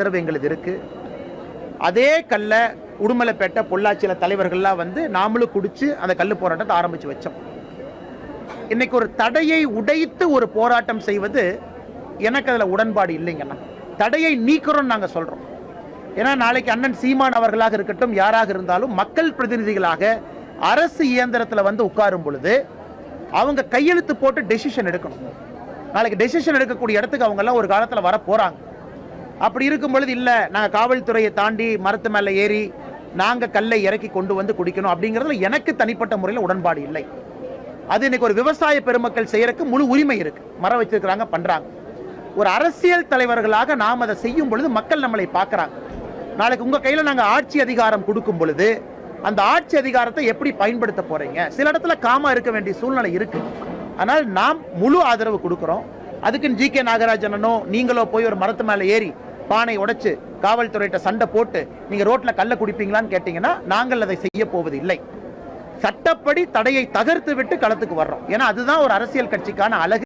ஆதரவு எங்களுக்கு இருக்கு. அதே கல்ல உடுமலைப்பேட்டை பொள்ளாச்சியில் தலைவர்கள்லாம் வந்து நாமளும் குடிச்சு அந்த கல்லு போராட்டத்தை ஆரம்பிச்சு வச்சோம். இன்னைக்கு ஒரு தடையை உடைத்து ஒரு போராட்டம் செய்வது எனக்கு அதில் உடன்பாடு இல்லைங்கண்ணா தடையை நீக்கிறோம்னு நாங்கள் சொல்கிறோம் ஏன்னா நாளைக்கு அண்ணன் சீமான் அவர்களாக இருக்கட்டும் யாராக இருந்தாலும் மக்கள் பிரதிநிதிகளாக அரசு இயந்திரத்தில் வந்து உட்காரும் பொழுது அவங்க கையெழுத்து போட்டு டெசிஷன் எடுக்கணும். நாளைக்கு டெசிஷன் எடுக்கக்கூடிய இடத்துக்கு அவங்கெல்லாம் ஒரு காலத்தில் வர போகிறாங்க அப்படி இருக்கும் பொழுது இல்லை நாங்கள் காவல்துறையை தாண்டி மரத்து மேலே ஏறி நாங்கள் கல்லை இறக்கி கொண்டு வந்து குடிக்கணும் அப்படிங்கிறதுல எனக்கு தனிப்பட்ட முறையில் உடன்பாடு இல்லை. அது இன்னைக்கு ஒரு விவசாய பெருமக்கள் செய்யறதுக்கு முழு உரிமை இருக்கு. மரம் வச்சிருக்கிறாங்க பண்றாங்க. ஒரு அரசியல் தலைவர்களாக நாம் அதை செய்யும் பொழுது மக்கள் நம்மளை பார்க்குறாங்க. நாளைக்கு உங்கள் கையில் நாங்கள் ஆட்சி அதிகாரம் கொடுக்கும் பொழுது அந்த ஆட்சி அதிகாரத்தை எப்படி பயன்படுத்த போறீங்க? சில இடத்துல காமா இருக்க வேண்டிய சூழ்நிலை இருக்கு. ஆனால் நாம் முழு ஆதரவு கொடுக்குறோம். அதுக்குன்னு ஜி கே நாகராஜனோ நீங்களோ போய் ஒரு மரத்து மேலே ஏறி பானை உடைச்சு காவல்துறையிட்ட சண்டை போட்டு நீங்க ரோட்ல கள்ள குடிப்பீங்களான்னு கேட்டீங்கன்னா நாங்கள் அதை செய்ய போவது இல்லை சட்டப்படி தடையை தகர்த்து விட்டு களத்துக்கு வர்றோம். ஏன்னா அதுதான் ஒரு அரசியல் கட்சிக்கான அழகு.